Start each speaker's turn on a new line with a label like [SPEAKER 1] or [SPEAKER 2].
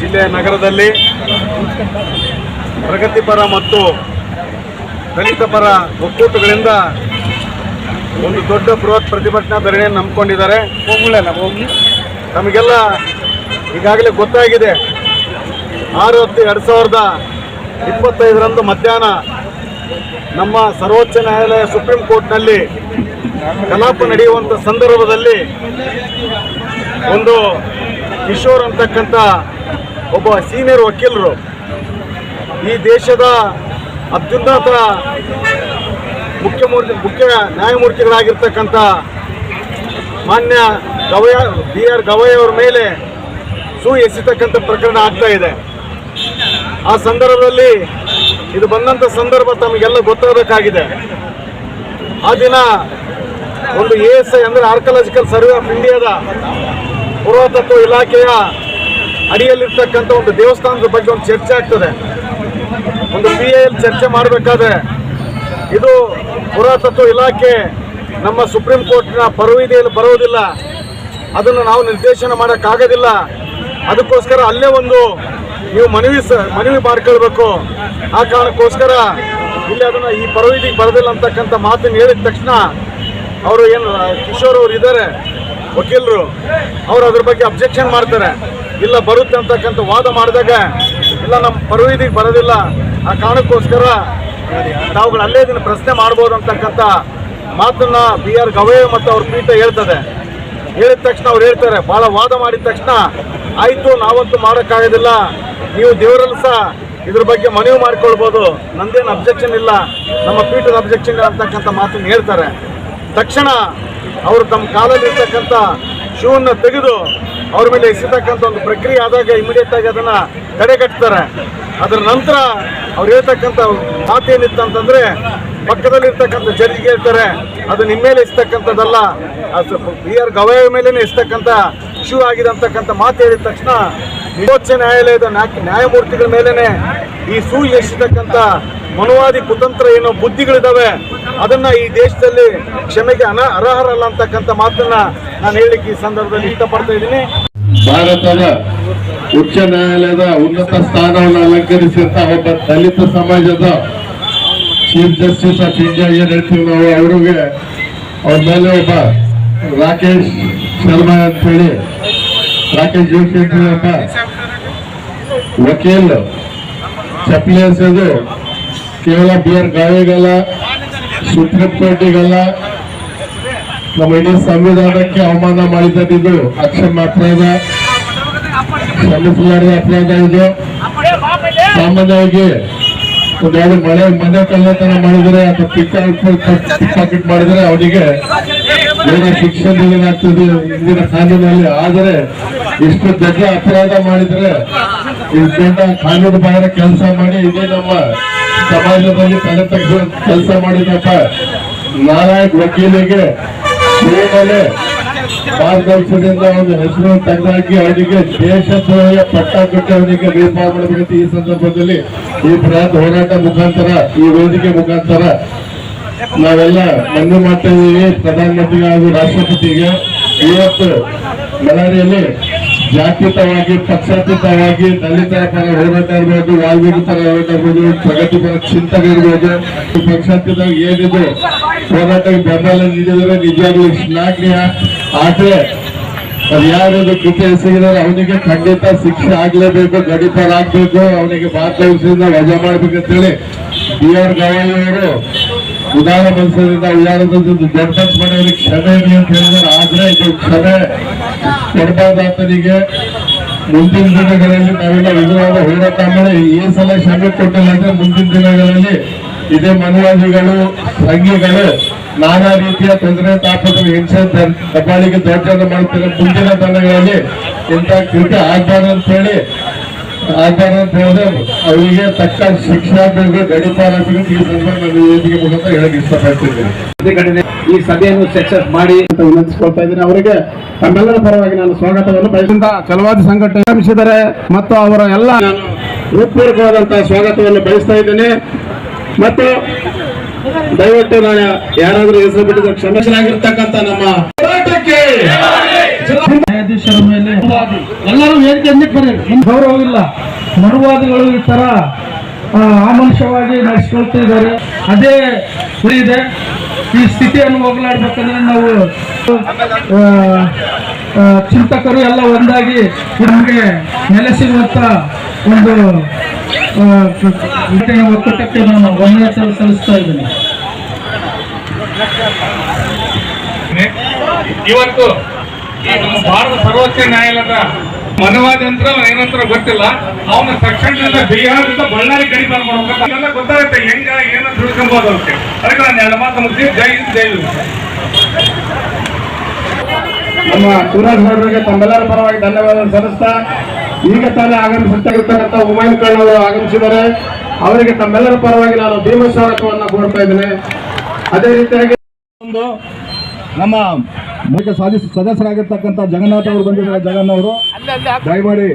[SPEAKER 1] ಜಿಲ್ಲೆಯ ನಗರದಲ್ಲಿ ಪ್ರಗತಿಪರ ಮತ್ತು ದಲಿತ ಪರ ಒಕ್ಕೂಟಗಳಿಂದ ಒಂದು ದೊಡ್ಡ ಬೃಹತ್ ಪ್ರತಿಭಟನಾ ಧರಣಿಯನ್ನು ನಂಬಿಕೊಂಡಿದ್ದಾರೆ ನಮಗೆಲ್ಲ ಈಗಾಗಲೇ ಗೊತ್ತಾಗಿದೆ. ಆರು ಹತ್ತು ಎರಡು ಸಾವಿರದ ಇಪ್ಪತ್ತೈದರಂದು ಮಧ್ಯಾಹ್ನ ನಮ್ಮ ಸರ್ವೋಚ್ಚ ನ್ಯಾಯಾಲಯ ಸುಪ್ರೀಂ ಕೋರ್ಟ್ನಲ್ಲಿ ಕಲಾಪ ನಡೆಯುವಂಥ ಸಂದರ್ಭದಲ್ಲಿ ಒಂದು ಕಿಶೋರ್ ಅಂತಕ್ಕಂಥ ಒಬ್ಬ ಸೀನಿಯರ್ ವಕೀಲರು ಈ ದೇಶದ ಅತ್ಯುನ್ನತ ಮುಖ್ಯಮೂರ್ತಿ ಮುಖ್ಯ ನ್ಯಾಯಮೂರ್ತಿಗಳಾಗಿರ್ತಕ್ಕಂಥ ಮಾನ್ಯ ಗವಯ ಬಿ ಆರ್ ಗವಯ್ ಅವರ ಮೇಲೆ ಸೂ ಎಸಿತಕ್ಕಂಥ ಪ್ರಕರಣ ಆಗ್ತಾ ಇದೆ. ಆ ಸಂದರ್ಭದಲ್ಲಿ ಇದು ಬಂದಂಥ ಸಂದರ್ಭ ತಮಗೆಲ್ಲ ಗೊತ್ತಾಗಬೇಕಾಗಿದೆ. ಆ ದಿನ ಒಂದು ಎ ಎಸ್ ಐ ಅಂದರೆ ಆರ್ಕಲಾಜಿಕಲ್ ಸರ್ವೆ ಆಫ್ ಇಂಡಿಯಾದ ಪುರಾತತ್ವ ಇಲಾಖೆಯ ಅಡಿಯಲ್ಲಿರ್ತಕ್ಕಂಥ ಒಂದು ದೇವಸ್ಥಾನದ ಬಗ್ಗೆ ಒಂದು ಚರ್ಚೆ ಆಗ್ತದೆ. ಒಂದು ಪಿ ಎಲ್ ಚರ್ಚೆ ಮಾಡಬೇಕಾದ್ರೆ ಇದು ಪುರಾತತ್ವ ಇಲಾಖೆ ನಮ್ಮ ಸುಪ್ರೀಂ ಕೋರ್ಟ್ನ ಪರವಿದೆಯಲ್ಲಿ ಬರೋದಿಲ್ಲ. ಅದನ್ನು ನಾವು ನಿರ್ದೇಶನ ಮಾಡೋಕ್ಕಾಗೋದಿಲ್ಲ. ಅದಕ್ಕೋಸ್ಕರ ಅಲ್ಲೇ ಒಂದು ನೀವು ಮನವಿ ಸ, ಮನವಿ ಮಾಡ್ಕೊಳ್ಬೇಕು. ಆ ಕಾರಣಕ್ಕೋಸ್ಕರ ಇಲ್ಲಿ ಅದನ್ನು ಈ ಪರವಿದಿಗೆ ಬರೋದಿಲ್ಲ ಅಂತಕ್ಕಂಥ ಮಾತನ್ನು ಹೇಳಿದ ತಕ್ಷಣ ಅವರು ಏನು, ಕಿಶೋರ್ ಅವರು ಇದ್ದಾರೆ, ವಕೀಲರು, ಅವರು ಅದ್ರ ಬಗ್ಗೆ ಅಬ್ಜೆಕ್ಷನ್ ಮಾಡ್ತಾರೆ. ಇಲ್ಲ ಬರುತ್ತೆ ಅಂತಕ್ಕಂಥ ವಾದ ಮಾಡಿದಾಗ ಇಲ್ಲ, ನಮ್ಮ ಪರವಿದಿಗೆ ಬರೋದಿಲ್ಲ. ಆ ಕಾರಣಕ್ಕೋಸ್ಕರ ತಾವುಗಳು ಅಲ್ಲೇ ಇದನ್ನು ಪ್ರಶ್ನೆ ಮಾಡ್ಬೋದು ಅಂತಕ್ಕಂಥ ಮಾತನ್ನ ಬಿ ಆರ್ ಗವೇ ಮತ್ತು ಅವ್ರ ಪೀಠ ಹೇಳ್ತದೆ. ಹೇಳಿದ ತಕ್ಷಣ ಅವ್ರು ಹೇಳ್ತಾರೆ, ಭಾಳ ವಾದ ಮಾಡಿದ ತಕ್ಷಣ ಆಯಿತು, ನಾವಂತೂ ಮಾಡೋಕ್ಕಾಗೋದಿಲ್ಲ. ನೀವು ದೇವರಲ್ಲಿ ಸಹ ಇದ್ರ ಬಗ್ಗೆ ಮನವಿ ಮಾಡ್ಕೊಳ್ಬೋದು. ನಂದೇನು ಅಬ್ಜೆಕ್ಷನ್ ಇಲ್ಲ. ನಮ್ಮ ಪೀಠದ ಅಬ್ಜೆಕ್ಷನ್ ಅಂತಕ್ಕಂಥ ಮಾತನ್ನು ಹೇಳ್ತಾರೆ. ತಕ್ಷಣ ಅವರು ತಮ್ಮ ಕಾಲಲ್ಲಿರ್ತಕ್ಕಂಥ ಶೂವನ್ನು ತೆಗೆದು ಅವ್ರ ಮೇಲೆ ಎಸಿತಕ್ಕಂಥ ಒಂದು ಪ್ರಕ್ರಿಯೆ ಆದಾಗ ಇಮಿಡಿಯೇಟ್ ಆಗಿ ಅದನ್ನು ತಡೆಗಟ್ತಾರೆ. ಅದರ ನಂತರ ಅವ್ರು ಹೇಳ್ತಕ್ಕಂಥ ಮಾತೇನಿತ್ತು ಅಂತಂದರೆ ಪಕ್ಕದಲ್ಲಿರ್ತಕ್ಕಂಥ ಜಡ್ಜ್ಗೆ ಹೇಳ್ತಾರೆ, ಅದು ನಿಮ್ಮ ಮೇಲೆ ಇಸ್ತಕ್ಕಂಥದ್ದಲ್ಲ ಅದು ಬಿ ಆರ್ ಗವಾಯ ಮೇಲೇ ಇಸ್ತಕ್ಕಂಥ ಇಶ್ಯೂ ಆಗಿದೆ ಅಂತಕ್ಕಂಥ ಮಾತು ಹೇಳಿದ ತಕ್ಷಣ ಸರ್ವೋಚ್ಚ ನ್ಯಾಯಾಲಯದ ನ್ಯಾ- ನ್ಯಾಯಮೂರ್ತಿಗಳ ಮೇಲೇನೆ ಈ ಸೂ ಎಸ್ತಕ್ಕಂಥ ಮನುವಾದಿ ಕುತಂತ್ರ ಏನೋ ಬುದ್ಧಿಗಳಿದಾವೆ ಅದನ್ನ ಈ ದೇಶದಲ್ಲಿ ಕ್ಷಮೆಗೆ ಅನ, ಅರ್ಹರಲ್ಲ ಅಂತಕ್ಕಂಥ ಮಾತನ್ನ ನಾನು ಹೇಳಲಿಕ್ಕೆ ಈ ಸಂದರ್ಭದಲ್ಲಿ ಇಷ್ಟಪಡ್ತಾ ಇದ್ದೀನಿ.
[SPEAKER 2] ಭಾರತದ ಉಚ್ಚ ನ್ಯಾಯಾಲಯದ ಉನ್ನತ ಸ್ಥಾನವನ್ನು ಅಲಂಕರಿಸಿದಂತಹ ಒಬ್ಬ ದಲಿತ ಸಮಾಜದ ಚೀಫ್ ಜಸ್ಟಿಸ್ ಆಫ್ ಇಂಡಿಯಾ ಏನ್ ಹೇಳ್ತೀವಿ ನಾವು, ಅವ್ರಿಗೆ ಅವ್ರ ಮೇಲೆ ಒಬ್ಬ ರಾಕೇಶ್ ಶರ್ಮಾ ಅಂತ ಹೇಳಿ ರಾಕೇಶ್ ಜೋಶಿ ಅಂತ ವಕೀಲ್ ಚಪ್ಪಲಿ ಎಸೆದು ಕೇವಲ ಬಿ ಆರ್ ಗಾಳಿಗಲ್ಲ ಸುಪ್ರೀಂ ಕೋರ್ಟಿಗೆಲ್ಲ ನಮ್ಮ ಇಡೀ ಸಂವಿಧಾನಕ್ಕೆ ಅವಮಾನ ಮಾಡಿದ್ದು ಅಕ್ಷಮಾತ್ರದ ಕ್ಷಮಿಸಲಾರದ ಅಪರಾಧ ಇದು. ಸಾಮಾನ್ಯವಾಗಿ ಒಂದೆರಡು ಮಳೆ, ಮನೆ ಕಳ್ಳತನ ಮಾಡಿದರೆ ಅಥವಾ ಪಿಕ್ ಪಾಕೆಟ್ ಮಾಡಿದ್ರೆ ಅವನಿಗೆ ಏನೋ ಶಿಕ್ಷಣ ಏನಾಗ್ತದೆ ಇಂದಿನ ಕಾನೂನಲ್ಲಿ. ಆದರೆ ಇಷ್ಟು ದೊಡ್ಡ ಅಪರಾಧ ಮಾಡಿದ್ರೆ ಇಷ್ಟು ದೊಡ್ಡ ಕಾನೂನು ಬಾಹಿರ ಕೆಲಸ ಮಾಡಿ ಇದೇ ನಮ್ಮ ಸಮಾಜದಲ್ಲಿ ತಲೆ ತಗ್ಗ ಕೆಲಸ ಮಾಡಿದಪ್ಪ. ನಾರಾಯಣ್ ವಕೀಲಿಗೆ ಕೂಡಲೇ ಮಾರ್ಗದರ್ಶನದಿಂದ ಒಂದು ಹೆಸರು ತಂದಾಗಿ ಅವನಿಗೆ ದೇಶದ್ರೋಹ ಪಟ್ಟ ಕೊಟ್ಟು ಅವನಿಗೆ ನಿರ್ಮಾಣ ಮಾಡಬೇಕಂತ ಈ ಸಂದರ್ಭದಲ್ಲಿ ಈ ಬೃಹತ್ ಹೋರಾಟ ಮುಖಾಂತರ, ಈ ವೇದಿಕೆ ಮುಖಾಂತರ ನಾವೆಲ್ಲ ಮನವಿ ಮಾಡ್ತಾ ಇದ್ದೀವಿ ಪ್ರಧಾನಮಂತ್ರಿಗೆ ಹಾಗೂ ರಾಷ್ಟ್ರಪತಿಗೆ ಇವತ್ತು ಬಳ್ಳಾರಿಯಲ್ಲಿ ಜಾತ್ಯತೀತವಾಗಿ ಪಕ್ಷಾತೀತವಾಗಿ ದಲಿತರ ಪರ ಹೋರಾಟ ಇರ್ಬೋದು ವಾಲ್ಮೀಕಿ ಪರ ಹೋರಾಟ ಇರ್ಬೋದು ಪ್ರಗತಿಪರ ಚಿಂತನೆ ಇರ್ಬೋದು ಪಕ್ಷಾತೀತ ಏನಿದು, ಹೋರಾಟಕ್ಕೆ ಬೆಂಬಲ ನೀಡಿದರೆ ನಿಜವಾಗ್ಲೂ ಶ್ಲಾಘನೀಯ ಆದ್ರೆ, ಅದು ಯಾರು ಕೃತ್ಯ ಎಸಗಿದಾರೆ ಅವನಿಗೆ ಖಂಡಿತ ಶಿಕ್ಷೆ ಆಗ್ಲೇಬೇಕು ಗಡಿಪಾರ ಆಗ್ಬೇಕು ಅವನಿಗೆ ಮಾರ್ಗದರ್ಶನದಿಂದ ವಜಾ ಮಾಡ್ಬೇಕಂತೇಳಿ ಬಿ ಆರ್ ಗವಾಯಿ ಅವರು ಉದಾರ ಮನಸ್ಸರಿಂದ ಉದಾರದಿಂದ ಡೆಫೆನ್ಸ್ ಮಾಡೋರಿಗೆ ಕ್ಷಮೆ ಇರಲಿ ಅಂತ ಹೇಳಿದ್ರೆ ಆದ್ರೆ ಇದು ಕ್ಷಮೆ. ಕೊಡಬಾರ್ದಾತನಿಗೆ ಮುಂದಿನ ದಿನಗಳಲ್ಲಿ ನಾವೆಲ್ಲ ವಿಧವಾದ ಹೋರಾಟ ಈ ಸಲ ಕ್ಷಮೆ ಕೊಟ್ಟಿಲ್ಲ ಅಂದ್ರೆ ಮುಂದಿನ ದಿನಗಳಲ್ಲಿ ಇದೇ ಮನವಾದಿಗಳು, ಸಂಘಿಗಳು ನಾನಾ ರೀತಿಯ ತೊಂದರೆ, ತಾಪದ ಹಿಂಸೆ ದಬ್ಬಾಳಿಗೆ ದೌರ್ಜನ್ಯ ಮಾಡ್ತಾರೆ ಮುಂದಿನ ದಿನಗಳಲ್ಲಿ ಇಂಥ ಕೃತ್ಯ ಆಗ್ಬಾರ್ದು ಅಂತ ಹೇಳಿ ಹೇಳಿದ್ರೆ ಅವರಿಗೆ ತಕ್ಕ ಶಿಕ್ಷಣ ಬೇಕು ಗಡಿಪಾರ ಆಗ್ಬೇಕು ಈ ಸಂದರ್ಭ ವೇದಿಕೆ ಮುಖಾಂತರ ಹೇಳಕ್ ಇಷ್ಟಪಡ್ತಿದ್ದೀನಿ
[SPEAKER 3] ಈ ಸಭೆಯನ್ನು ಸಕ್ಸಸ್ ಮಾಡಿ ಅಂತ ವಿನಂತಿಸಿಕೊಳ್ತಾ ಇದ್ದೀನಿ. ಅವರಿಗೆ ತಮ್ಮೆಲ್ಲರ ಪರವಾಗಿ ನಾನು ಸ್ವಾಗತವನ್ನು ಬಯಸಿದ ಚಲವಾದಿ ಸಂಘಟನೆ ಆಗಮಿಸಿದ್ದಾರೆ ಮತ್ತು ಅವರ ಎಲ್ಲ ನಾನು ಹೃತ್ಪೂರ್ವಕವಾದಂತಹ ಸ್ವಾಗತವನ್ನು ಬಯಸ್ತಾ ಇದ್ದೇನೆ. ಮತ್ತು ದಯವಿಟ್ಟು ನಾನು ಯಾರಾದರೂ ಹೆಸರು ಬಿಟ್ಟಿದ್ರೆ ಕ್ಷಮಿಸಲಾಗಿರ್ತಕ್ಕಂಥ ನಮ್ಮ ಹೋರಾಟಕ್ಕೆ
[SPEAKER 4] ಮೇಲೆ ಎಲ್ಲರೂ ವೇದಿಕೆ ಅಂದಿಟ್ಟು ಬರೀ ಗೌರವವಿಲ್ಲ ಮನುವಾದಿಗಳು ಈ ತರ ಆ, ನಡೆಸಿಕೊಳ್ತಿದ್ದಾರೆ. ನಡೆಸ್ಕೊಳ್ತಾ ಅದೇ ಗುರಿ ಇದೆ. ಈ ಸ್ಥಿತಿಯನ್ನು ಹೋಗಲಾಡ್ಬೇಕಂದ್ರೆ ನಾವು ಚಿಂತಕರು ಎಲ್ಲ ಒಂದಾಗಿ ನಮಗೆ ನೆಲೆ ಸಿಗುವಂತ ಒಂದು ಒಕ್ಕೂಟಕ್ಕೆ ನಾನು ಗಮನ ಸಲ್ಲಿಸ್ತಾ ಇದ್ದೀನಿ.
[SPEAKER 5] ಇವತ್ತು ಭಾರತ ಸರ್ವೋಚ್ಚ ನ್ಯಾಯಾಲಯದ ಮನವಾದ ಯಂತ್ರ ಏನಂತರ ಗೊತ್ತಿಲ್ಲ. ಅವನ ತಕ್ಷಣದಿಂದ ಬಿಹಾರದಿಂದ ಬಳ್ಳಾರಿ ಗಡಿ ಮಾಡ್ಬೇಕಂತ ಗೊತ್ತಾಗುತ್ತೆ ಹೆಂಗ, ಏನ ತಿಳ್ಕೊಬೋದು ಅದಕ್ಕೆ. ಅದಕ್ಕೆ ನಾನು ಎರಡು ಮಾತು ಮುಗಿಸಿ, ಜೈ ಹಿಂದ್, ಜೈ.
[SPEAKER 3] ನಮ್ಮ ಸೂರಜ್ ಅವರಿಗೆ ತಮ್ಮೆಲ್ಲರ ಪರವಾಗಿ ಧನ್ಯವಾದ ಸಲ್ಲಿಸ್ತಾ, ಈಗ ತಾನೇ ಆಗಮಿಸುತ್ತಿರ್ತಕ್ಕಂಥ ಉಮೇನ್ ಕಣ್ಣು ಅವರು ಆಗಮಿಸಿದ್ದಾರೆ. ಅವರಿಗೆ ತಮ್ಮೆಲ್ಲರ ಪರವಾಗಿ ನಾನು ಭೀಮ ಸ್ವಾಗತವನ್ನು ಕೋರ್ತಾ ಇದ್ದೇನೆ. ಅದೇ ರೀತಿಯಾಗಿ
[SPEAKER 6] ಒಂದು ನಮ್ಮ ಮುಖ್ಯ ಸಾಧಿಸ ಸದಸ್ಯರಾಗಿರ್ತಕ್ಕಂಥ ಜಗನ್ನಾಥ್ ಅವರು ಬಂದಿದ್ದಾರೆ. ಜಗನ್ ಅವರು ದಯಮಾಡಿ.